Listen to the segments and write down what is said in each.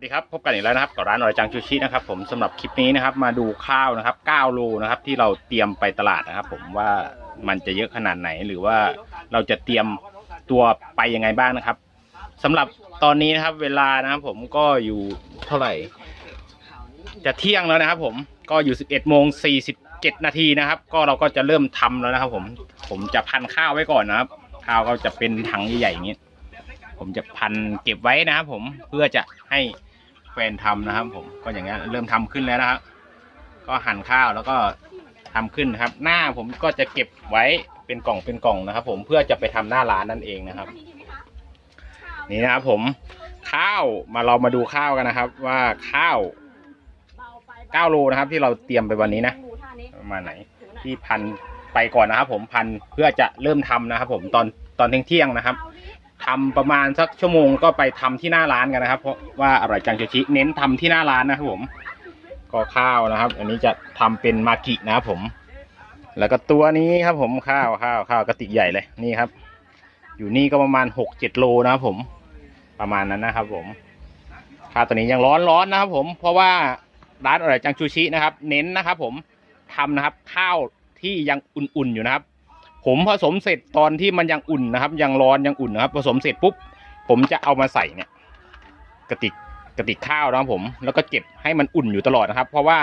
สวัสดีครับพบกันอีกแล้วนะครับกับร้านอร่อยจังชูชินะครับผมสำหรับคลิปนี้นะครับ มาดูข้าวนะครับ9โลนะครับที่เราเตรียมไปตลาดนะครับ ผมว่ามันจะเยอะขนาดไหนหรือว่าเราจะเตรียมตัวไปยังไงบ้างนะครับสำหรับตอนนี้นะครับ เวลานะครับผมก็อยู่เท่าไหร่ จะเที่ยงแล้วนะครับ ผมก็อยู่ 11โมง47นาทีนะครับ ก็เราก็จะเริ่มทำแล้วนะครับ ผมผมจะพันข้าวไว้ก่อนนะครับ ข้าวก็จะเป็นถังใหญ่ๆอย่างนี้ผมจะพันเก็บไว้นะครับ ผมเพื่อจะให้ แฟนทำนะครับ ผมก็อย่างนี้เริ่มทำขึ้นแล้วนะครับ ก็หั่นข้าวแล้วก็ทำขึ้นนะครับ หน้าผมก็จะเก็บไว้เป็นกล่องเป็นกล่องนะครับ ผมเพื่อจะไปทำหน้าร้านนั่นเองนะครับ นี่นะครับผมข้าวมาเรามาดูข้าวกันนะครับ ว่าข้าว9โลนะครับ ที่เราเตรียมไปวันนี้นะมาไหน ที่พันไปก่อนนะครับ ผมพันเพื่อจะเริ่มทำนะครับ ผมตอนตอนเที่ยงนะครับ ทำประมาณสักชั่วโมงก็ไปทำที่หน้าร้านกันนะครับ เพราะว่าอร่อยจังชูชิเน้นทำที่หน้าร้านนะครับผมก็ข้าวนะครับ อันนี้จะทำเป็นมากินะครับผม แล้วก็ตัวนี้ครับผมข้าวข้าวข้าวกระติกใหญ่เลยนี่ครับ อยู่นี่ก็ประมาณหกเจ็ดโลนะครับผมประมาณนั้นนะครับ ผมข้าวตัวนี้ยังร้อนร้อนนะครับ ผม เพราะว่าร้านอร่อยจังชูชินะครับ เน้นนะครับ ผมทำนะครับ ข้าวที่ยังอุ่นๆอยู่นะครับ ผมผสมเสร็จตอนที่มันยังอุ่นนะครับ ยังร้อนยังอุ่นนะครับ ผสมเสร็จปุ๊บ ผมจะเอามาใส่เนี่ย กระติกกระติกข้าวนะครับผม แล้วก็เก็บให้มันอุ่นอยู่ตลอดนะครับ เพราะว่า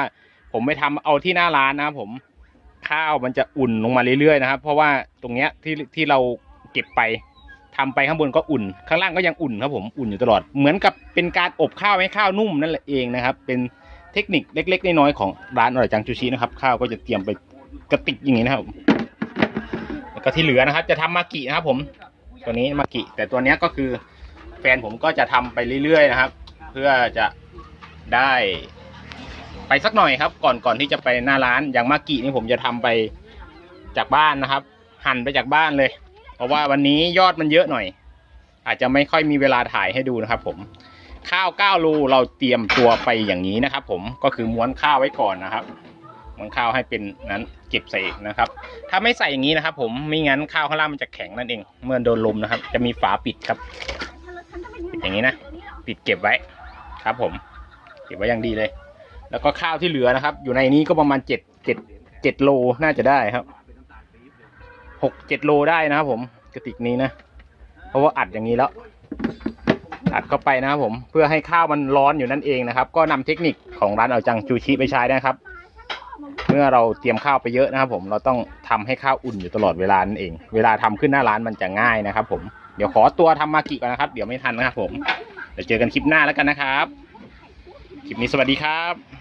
ผมไปทำเอาที่หน้าร้านนะครับผมข้าวมันจะอุ่นลงมาเรื่อยๆนะครับ เพราะว่าตรงเนี้ยที่ที่เราเก็บไปทำไปข้างบนก็อุ่น ข้างล่างก็ยังอุ่นครับผมอุ่นอยู่ตลอด เหมือนกับเป็นการอบข้าวให้ข้าวนุ่มนั่นแหละเองนะครับ เป็นเทคนิคเล็กๆน้อยๆของร้านอร่อยจังชูชินะครับ ข้าวก็จะเตรียมไปกระติกอย่างนี้นะครับ ก็ที่เหลือนะครับ จะทำมากินะครับ ผมตัวนี้มากิแต่ตัวนี้ก็คือ แฟนผมก็จะทำไปเรื่อยๆนะครับ เพื่อจะได้ไปสักหน่อยครับ ก่อนก่อนที่จะไปหน้าร้านอย่างมากินี่ผมจะทำไปจากบ้านนะครับ หั่นไปจากบ้านเลย เพราะว่าวันนี้ยอดมันเยอะหน่อย อาจจะไม่ค่อยมีเวลาถ่ายให้ดูนะครับ ผมข้าว9โลเราเตรียมตัวไปอย่างนี้นะครับ ผมก็คือม้วนข้าวไว้ก่อนนะครับ ม้วนข้าวให้เป็นนั้นเก็บใส่นะครับ ถ้าไม่ใส่อย่างนี้นะครับ ผมไม่งั้นข้าวข้างล่างมันจะแข็งนั่นเอง เมื่อโดนลมนะครับ จะมีฝาปิดครับปิดอย่างนี้นะปิดเก็บไว้ครับ ผม เก็บไว้อย่างดีเลย แล้วก็ข้าวที่เหลือนะครับ อยู่ในนี้ก็ประมาณเจ็ดเจ็ดเจ็ดโลน่าจะได้ครับหกเจ็ดโลได้นะครับผมกระติกนี้นะเพราะว่าอัดอย่างนี้แล้วอัดเข้าไปนะครับผมเพื่อให้ข้าวมันร้อนอยู่นั่นเองนะครับ ก็นำเทคนิคของร้านเอาจังชูชิไปใช้นะครับ เมื่อเราเตรียมข้าวไปเยอะนะครับ ผมเราต้องทำให้ข้าวอุ่นอยู่ตลอดเวลานั่นเอง เวลาทำขึ้นหน้าร้านมันจะง่ายนะครับ ผมเดี๋ยวขอตัวทำมากิก่อนนะครับ เดี๋ยวไม่ทันนะครับผมเดี๋ยวเจอกันคลิปหน้าแล้วกันนะครับ คลิปนี้สวัสดีครับ